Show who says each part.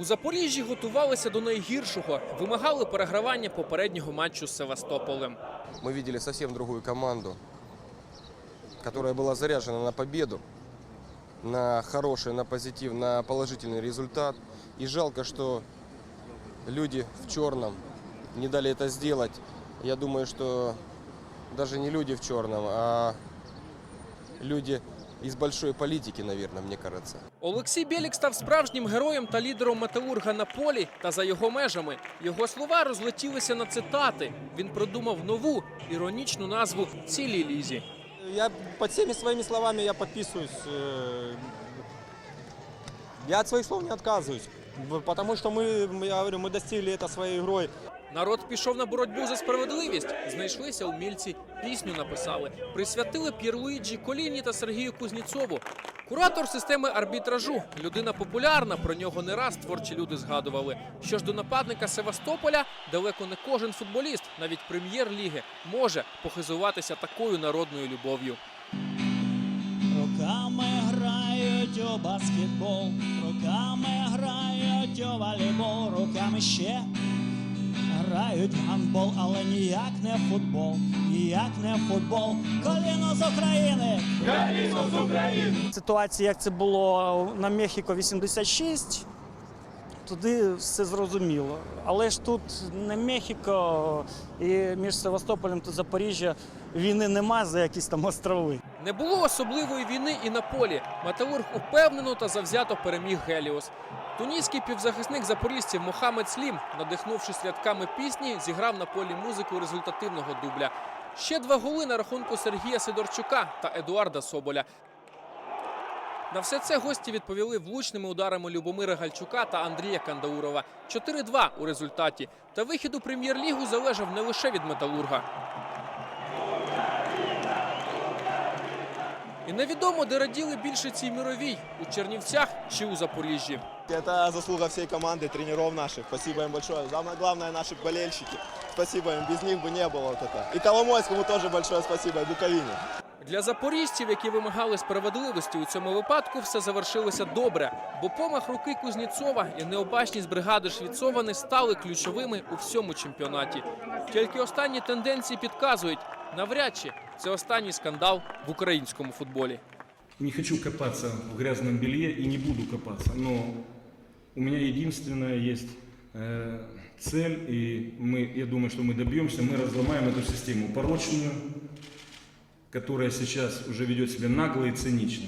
Speaker 1: У Запоріжжі готувалися до найгіршого, вимагали перегравання попереднього матчу з Севастополем.
Speaker 2: Мы видели совсем другую команду, которая была заряжена на победу, на хороший, на позитив, на положительный результат. И жалко, что люди в черном не дали это сделать. Я думаю, что даже не люди в черном, а люди из большой политики, наверное, мне кажется.
Speaker 1: Олексій Бєлік став справжнім героєм та лідером металурга на полі та за його межами. Його слова розлетілися на цитати. Він придумав нову іронічну назву цілій лізі.
Speaker 3: Я под всеми своими словами я подписываюсь. э, Я от своих слов не отказываюсь. В- Потому что мы, я говорю, мы достигли это своей игрой.
Speaker 1: Народ пішов на боротьбу за справедливість. Знайшлися умільці, пісню написали, присвятили П'єрлуїджі Коліні та Сергію Кузніцову. Куратор системи арбітражу, людина популярна, про нього не раз творчі люди згадували. Що ж до нападника Севастополя, далеко не кожен футболіст, навіть прем'єр-ліги, може похизуватися такою народною любов'ю.
Speaker 4: Руками грають у баскетбол, руками грають у волейбол, руками ще грають в гандбол, але ніяк не футбол, ніяк не футбол. Коліно з України!
Speaker 5: Ситуація, як це було на Мехіко 86, туди все зрозуміло. Але ж тут не Мехіко і між Севастополем та Запоріжжя війни нема за якісь там острови.
Speaker 1: Не було особливої війни і на полі. Металург упевнено та завзято переміг Геліос. Туніський півзахисник запорізців Мохамед Слім, надихнувшись рядками пісні, зіграв на полі музику результативного дубля. Ще два голи на рахунку Сергія Сидорчука та Едуарда Соболя. На все це гості відповіли влучними ударами Любомира Гальчука та Андрія Кандаурова. 4-2 у результаті. Та вихід у прем'єр-лігу залежав не лише від металурга. І невідомо, де раділи більше цій мировій у Чернівцях чи у Запоріжжі.
Speaker 6: Это заслуга всей команды, тренеров наших. Спасибо им большое. Самое главное, наши болельщики. Спасибо им, без них бы не было вот это. И Коломойскому тоже большое спасибо, и Буковине.
Speaker 1: Для запоріжців, які вимагали справедливості у цьому випадку, все завершилося добре, бо помах руки Кузніцова і необачність бригади Швіцовани стали ключовими у всьому чемпіонаті. Тільки останні тенденції підказують, навряд чи це останній скандал в українському футболі.
Speaker 7: Не хочу копаться в грязном белье и не буду копаться, но у меня единственная есть э, цель, и мы, я думаю, что мы добьемся, мы разломаем эту систему порочную, которая сейчас уже ведет себя нагло и цинично.